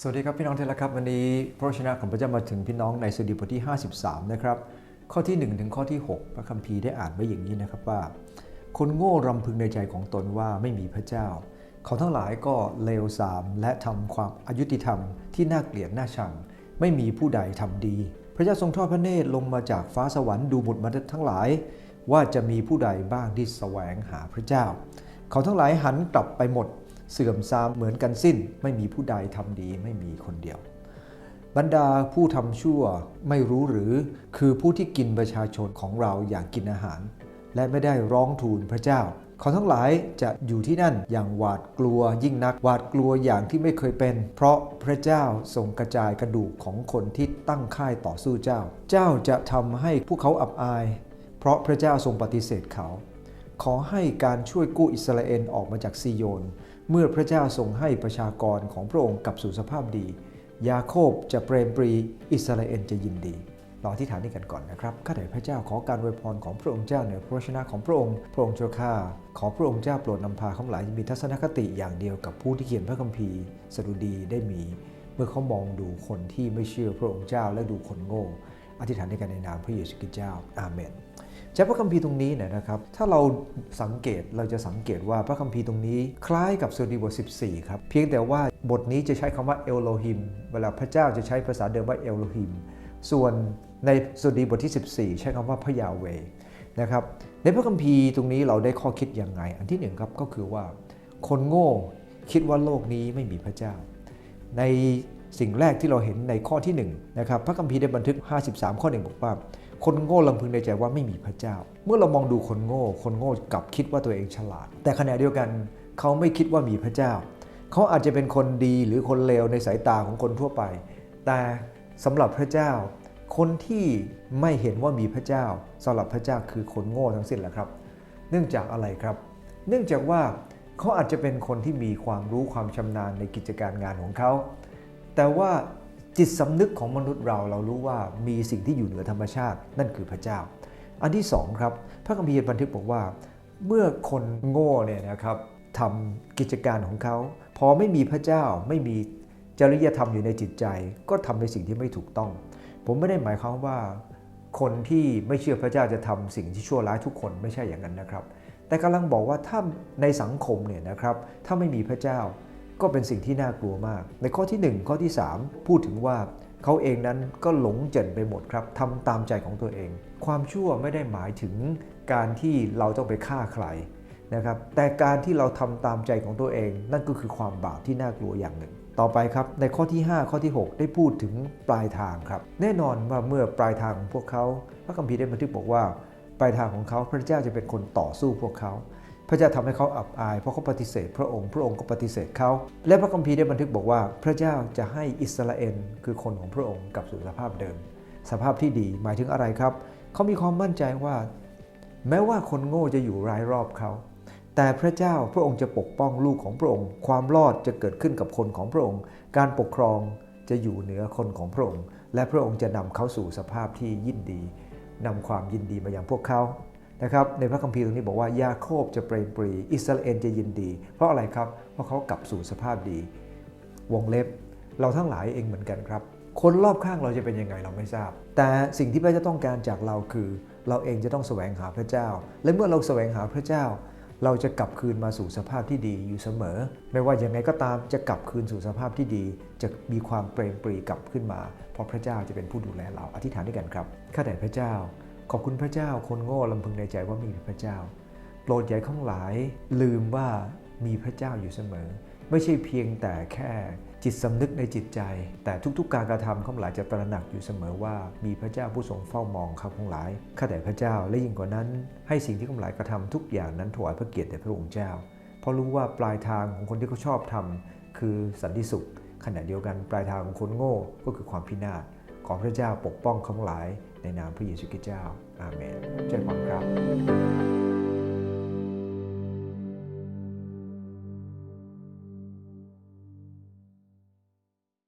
สวัสดีครับพี่น้องที่รักครับวันนี้พระวจนะของพระเจ้ามาถึงพี่น้องในสดุดีบทที่ 53 นะครับ ข้อที่ 1 ถึงข้อที่ 6 พระคัมภีร์ได้อ่านไว้อย่างนี้นะครับว่า คนโง่รำพึงในใจของตนว่าไม่มีพระเจ้า เขาทั้งหลายก็เลวทรามและทำความอายุติธรรมที่น่าเกลียดน่าชัง ไม่มีผู้ใดทำดี พระเจ้าทรงทอดพระเนตรลงมาจากฟ้าสวรรค์ดูบุตรมนุษย์ทั้งหลาย ว่าจะมีผู้ใดบ้างที่แสวงหาพระเจ้า เขาทั้งหลายหันกลับไปหมด เสื่อมทรามเหมือนกันสิ้น ไม่มีผู้ใดทำดีไม่มีคนเดียว บรรดาผู้ทำชั่วไม่รู้หรือคือผู้ที่กินประชาชนของเราอย่างกินอาหาร และไม่ได้ร้องทูลพระเจ้า เขาทั้งหลายจะอยู่ที่นั่นอย่างหวาดกลัวยิ่งนักหวาดกลัวอย่างที่ไม่เคยเป็น เพราะพระเจ้าทรงกระจายกระดูกของคนที่ตั้งค่ายต่อสู้เจ้า เจ้าจะทำให้พวกเขาอับอาย เพราะพระเจ้าทรงปฏิเสธเขา ขอให้การช่วยกู้อิสราเอลออกมาจากซีโยน เมื่อพระเจ้าทรงให้ประชากรของพระองค์กลับสู่สภาพดี ยาโคบจะเปรมปรี อิสราเอลจะยินดีเราอธิษฐานนี้กันก่อนนะครับข้าแต่พระเจ้าขอการอวยพรของพระองค์เจ้าเหนือพระชนะของพระองค์ พระองค์เจ้าข้าขอพระองค์เจ้าโปรดนำพาเขาหลายมีทัศนคติอย่างเดียวกับผู้ที่เขียนพระคัมภีร์สดุดีได้มี เมื่อเขามองดูคนที่ไม่เชื่อพระองค์เจ้าและดูคนโง่ อธิษฐานในการในนามพระเยซูคริสต์เจ้าอาเมนจากพระคัมภีร์ตรงนี้เนี่ยนะครับ ถ้าเราสังเกตเราจะสังเกตว่าพระคัมภีร์ตรงนี้คล้ายกับสดุดีบท 14 ครับ เพียงแต่ว่าบทนี้จะใช้คำว่าเอลโลฮิม เวลาพระเจ้าจะใช้ภาษาเดิมว่าเอลโลฮิม ส่วนในสดุดีบทที่ 14 ใช้คำว่าพระยาเวนะครับ ในพระคัมภีร์ตรงนี้เราได้ข้อคิดยังไง อันที่หนึ่งครับก็คือว่า คนโง่คิดว่าโลกนี้ไม่มีพระเจ้า ใน สิ่งแรกที่เราเห็นในข้อที่1นะครับพระคัมภีร์ได้บันทึก 53 ข้อหนึ่งบอกว่า คนโง่ลำพึงในใจว่าไม่มีพระเจ้า เมื่อเรามองดูคนโง่ คนโง่กลับคิดว่าตัวเองฉลาด แต่ขณะเดียวกันเขาไม่คิดว่ามีพระเจ้า เขาอาจจะเป็นคนดีหรือคนเลวในสายตาของคนทั่วไป แต่สำหรับพระเจ้า คนที่ไม่เห็นว่ามีพระเจ้าสำหรับพระเจ้าคือคนโง่ทั้งสิ้นแหละครับ เนื่องจากอะไรครับ เนื่องจากว่าเขาอาจจะเป็นคนที่มีความรู้ความชำนาญในกิจการงานของเขา แต่ว่าจิตสำนึกของมนุษย์เราเรารู้ว่ามีสิ่งที่อยู่เหนือธรรมชาติ นั่นคือพระเจ้า อันที่สองครับ พระคัมภีร์บันทึกบอกว่า เมื่อคนโง่เนี่ยนะครับทำกิจการของเขา พอไม่มีพระเจ้าไม่มีจริยธรรมอยู่ในจิตใจ ก็ทำในสิ่งที่ไม่ถูกต้อง ผมไม่ได้หมายความว่า คนที่ไม่เชื่อพระเจ้าจะทำสิ่งที่ชั่วร้ายทุกคนไม่ใช่อย่างนั้นนะครับ แต่กำลังบอกว่าถ้าในสังคมเนี่ยนะครับถ้าไม่มีพระเจ้า ก็เป็นสิ่งที่น่ากลัวมาก ในข้อที่ 1 ข้อที่ 3 พูดถึงว่าเขาเองนั้นก็หลงเจริญไปหมดครับทำตามใจของตัวเอง ความชั่วไม่ได้หมายถึงการที่เราต้องไปฆ่าใครนะครับแต่การที่เราทำตามใจของตัวเอง นั่นก็คือความบาปที่น่ากลัวอย่างหนึ่ง ต่อไปครับในข้อที่ 5 ข้อที่ 6 ได้พูดถึงปลายทางครับ แน่นอนว่าเมื่อปลายทางของพวกเขาพระคัมภีร์ได้บันทึกบอกว่า ปลายทางของเขาพระเจ้าจะเป็นคนต่อสู้พวกเขา พระเจ้าทำให้เขาอับอาย เพราะเขาปฏิเสธ พระองค์ พระองค์ก็ปฏิเสธเขา และพระคัมภีร์ได้บันทึกบอกว่า พระเจ้าจะให้อิสราเอลคือคนของพระองค์กลับสู่สภาพเดิม สภาพที่ดีหมายถึงอะไรครับ เขามีความมั่นใจว่า แม้ว่าคนโง่จะอยู่รายรอบเขา แต่พระเจ้าพระองค์จะปกป้องลูกของพระองค์ ความรอดจะเกิดขึ้นกับคนของพระองค์ การปกครองจะอยู่เหนือคนของพระองค์ และพระองค์จะนำเขาสู่สภาพที่ยินดีนำความยินดีมาอย่างพวกเขา นะครับในพระคัมภีร์ตรงนี้บอกว่ายาโคบจะเปรมปรี อิสราเอลจะยินดี เพราะอะไรครับ เพราะเขากลับสู่สภาพดี วงเล็บ เราทั้งหลายเองเหมือนกันครับ คนรอบข้างเราจะเป็นยังไงเราไม่ทราบ แต่สิ่งที่พระเจ้าต้องการจากเราคือ เราเองจะต้องแสวงหาพระเจ้า และเมื่อเราแสวงหาพระเจ้า เราจะกลับคืนมาสู่สภาพที่ดีอยู่เสมอ ไม่ว่าอย่างไรก็ตามจะกลับคืนสู่สภาพที่ดี จะมีความเปรมปรีกลับขึ้นมา เพราะพระเจ้าจะเป็นผู้ดูแลเรา อธิษฐานด้วยกันครับ ข้าแต่พระเจ้า ขอบคุณพระเจ้าคนโง่ลำพึงในใจว่ามีพระเจ้า โปรดใหญ่ข้างหลายลืมว่ามีพระเจ้าอยู่เสมอ ไม่ใช่เพียงแต่แค่จิตสำนึกในจิตใจ แต่ทุกๆ การกระทำข้างหลายจะตระหนักอยู่เสมอว่ามีพระเจ้าผู้ทรงเฝ้ามองเขาข้างหลายข้าแต่พระเจ้าและยิ่งกว่านั้น ให้สิ่งที่ข้างหลายกระทำทุกอย่างนั้นถวายพระเกียรติแด่พระองค์เจ้า เพราะรู้ว่าปลายทางของคนที่เขาชอบทำคือสันติสุขขณะเดียวกันปลายทางของคนโง่ก็คือความพินาศขอพระเจ้าปกป้องข้างหลาย ในนามพระเยซูคริสต์เจ้า อาเมนเจริญพรครับ